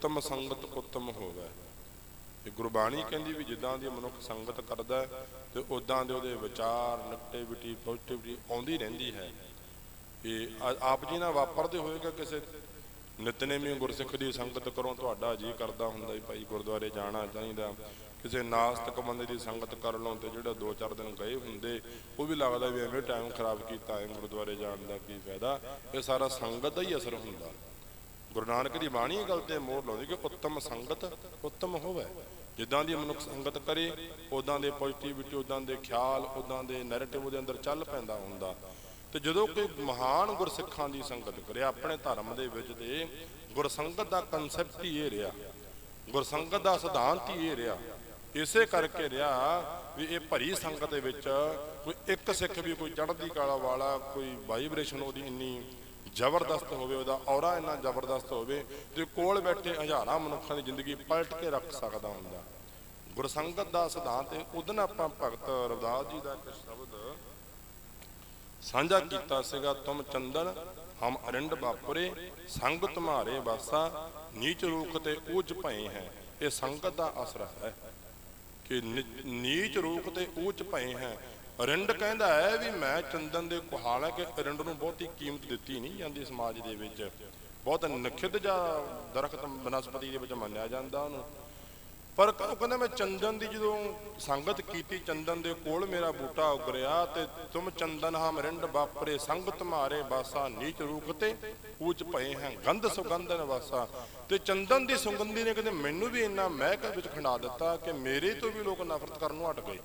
ਉੱਤਮ ਸੰਗਤ ਉੱਤਮ ਹੋਵੇ। ਇਹ ਗੁਰਬਾਣੀ ਕਹਿੰਦੀ ਵੀ ਜਿੱਦਾਂ ਦੀ ਮਨੁੱਖ ਸੰਗਤ ਕਰਦਾ ਤੇ ਉਦਾਂ ਦੇ ਉਹਦੇ ਵਿਚਾਰ ਨੈਗੇਟਿਵਿਟੀ ਪੋਜ਼ਿਟਿਵਿਟੀ ਆਉਂਦੀ ਰਹਿੰਦੀ ਹੈ। ਇਹ ਆਪ ਜੀ ਨਾਲ ਵਾਪਰਦੇ ਹੋਏਗਾ ਕਿਸੇ ਨਿਤਨੇਮੀ ਗੁਰਸਿੱਖ ਦੀ ਸੰਗਤ ਕਰੋ ਤੁਹਾਡਾ ਜੀ ਕਰਦਾ ਹੁੰਦਾ ਵੀ ਭਾਈ ਗੁਰਦੁਆਰੇ ਜਾਣਾ ਚਾਹੀਦਾ। ਕਿਸੇ ਨਾਸਤਕ ਬੰਦੇ ਦੀ ਸੰਗਤ ਕਰ ਲਓ ਤੇ ਜਿਹੜਾ 2-4 ਦਿਨ ਗਏ ਹੁੰਦੇ, ਉਹ ਵੀ ਲੱਗਦਾ ਵੀ ਐਵੇਂ ਟਾਈਮ ਖਰਾਬ ਕੀਤਾ ਐ ਗੁਰਦੁਆਰੇ ਜਾਣ ਦਾ ਕੀ ਫਾਇਦਾ। ਇਹ ਸਾਰਾ ਸੰਗਤ ਦਾ ਹੀ ਅਸਰ ਹੁੰਦਾ। ਗੁਰੂ ਨਾਨਕ ਦੀ ਬਾਣੀ ਗੱਲ ਤੇ ਮੋਹਰ ਲਾਉਂਦੀ ਕਿ ਉੱਤਮ ਸੰਗਤ ਉੱਤਮ ਹੋਵੇ। ਜਿੱਦਾਂ ਦੀ ਮਨੁੱਖ ਸੰਗਤ ਕਰੇ ਉਦਾਂ ਦੇ ਪੋਜ਼ਿਟਿਵਿਟੀ ਉਦਾਂ ਦੇ ਖਿਆਲ ਉਦਾਂ ਦੇ ਨੈਰੇਟਿਵ ਉਹਦੇ ਅੰਦਰ ਚੱਲ ਪੈਂਦਾ ਹੁੰਦਾ। ਤੇ ਜਦੋਂ ਕੋਈ ਮਹਾਨ ਗੁਰਸਿੱਖਾਂ ਦੀ ਸੰਗਤ ਕਰੇ, ਆਪਣੇ ਧਰਮ ਦੇ ਵਿੱਚ ਤੇ ਗੁਰਸੰਗਤ ਦਾ ਕਨਸੈਪਟ ਹੀ ਇਹ ਰਿਹਾ। ਗੁਰਸੰਗਤ ਦਾ ਸਿਧਾਂਤ ਹੀ ਇਹ ਰਿਹਾ। ਇਸੇ ਕਰਕੇ ਰਿਹਾ ਵੀ ਇਹ ਭਰੀ ਸੰਗਤ ਦੇ ਵਿੱਚ ਕੋਈ ਇੱਕ ਸਿੱਖ ਵੀ ਕੋਈ ਚੜ੍ਹਦੀ ਕਲਾ ਵਾਲਾ, ਕੋਈ ਵਾਈਬ੍ਰੇਸ਼ਨ ਉਹਦੀ ਇੰਨੀ ਜ਼ਬਰਦਸਤ ਹੋਵੇ, ਉਹਦਾ ਔਰਾ ਇੰਨਾ ਜ਼ਬਰਦਸਤ ਹੋਵੇ ਤੇ ਕੋਲ ਬੈਠੇ ਹਜ਼ਾਰਾਂ ਮਨੁੱਖਾਂ ਦੀ ਜ਼ਿੰਦਗੀ ਪਲਟ ਕੇ ਰੱਖ ਸਕਦਾ ਹੁੰਦਾ। ਗੁਰਸੰਗਤ ਦਾ ਸਿਧਾਂਤ ਹੈ ਉਦੋਂ ਆਪਾਂ ਭਗਤ ਰਵਦਾਸ ਜੀ ਦਾ ਇੱਕ ਸ਼ਬਦ ਸਾਂਝਾ ਕੀਤਾ ਸੀਗਾ, ਤੁਮ ਚੰਦਨ, ਹਮ ਅਰਿੰਡ ਬਾਪਰੇ, ਸੰਗ ਤੁਮਾਰੇ ਵਾਸਾ, ਨੀਚ ਰੂਖ ਤੇ ਉੱਚ ਭਏ ਹੈ। ਇਹ ਸੰਗਤ ਦਾ ਅਸਰ ਹੈ ਕਿ ਨੀ- ਨੀਚ ਰੂਖ ਤੇ ਉੱਚ ਭਏ ਹੈ। ਅਰਿੰਡ ਕਹਿੰਦਾ ਹੈ ਵੀ ਮੈਂ ਚੰਦਨ ਦੇ ਕੁਹਾਲ ਹੈ ਕਿ ਅਰਿੰਡ ਨੂੰ ਬਹੁਤੀ ਕੀਮਤ ਦਿੱਤੀ ਨਹੀਂ ਜਾਂਦੀ ਸਮਾਜ ਦੇ ਵਿੱਚ। ਬਹੁਤ ਨਖਿੱਧ ਜਾਂ ਦਰਖਤ ਬਨਸਪਤੀ ਦੇ ਵਿੱਚ ਮੰਨਿਆ ਜਾਂਦਾ ਉਹਨੂੰ। ਪਰ ਉਹ ਕਹਿੰਦਾ ਮੈਂ ਚੰਦਨ ਦੀ ਜਦੋਂ ਸੰਗਤ ਕੀਤੀ, ਚੰਦਨ ਦੇ ਕੋਲ ਮੇਰਾ ਬੂਟਾ ਉਗਰਿਆ ਤੇ ਤੁਮ ਚੰਦਨ ਹਮ ਰਿੰਡ ਬਾਪਰੇ ਸੰਗ ਤੁਮਾਰੇ ਬਾਸਾ ਨੀਚ ਰੂਖ ਤੇ ਊਚ ਪਏ ਹੈ, ਗੰਧ ਸੁਗੰਧਨ ਵਾਸਾ ਤੇ ਚੰਦਨ ਦੀ ਸੁਗੰਧੀ ਨੇ ਕਹਿੰਦੇ, ਮੈਨੂੰ ਵੀ ਇੰਨਾ ਮਹਿਕ ਵਿੱਚ ਖੰਡਾ ਦਿੱਤਾ ਕਿ ਮੇਰੇ ਤੋਂ ਵੀ ਲੋਕ ਨਫ਼ਰਤ ਕਰਨ ਨੂੰ ਹਟ ਗਏ।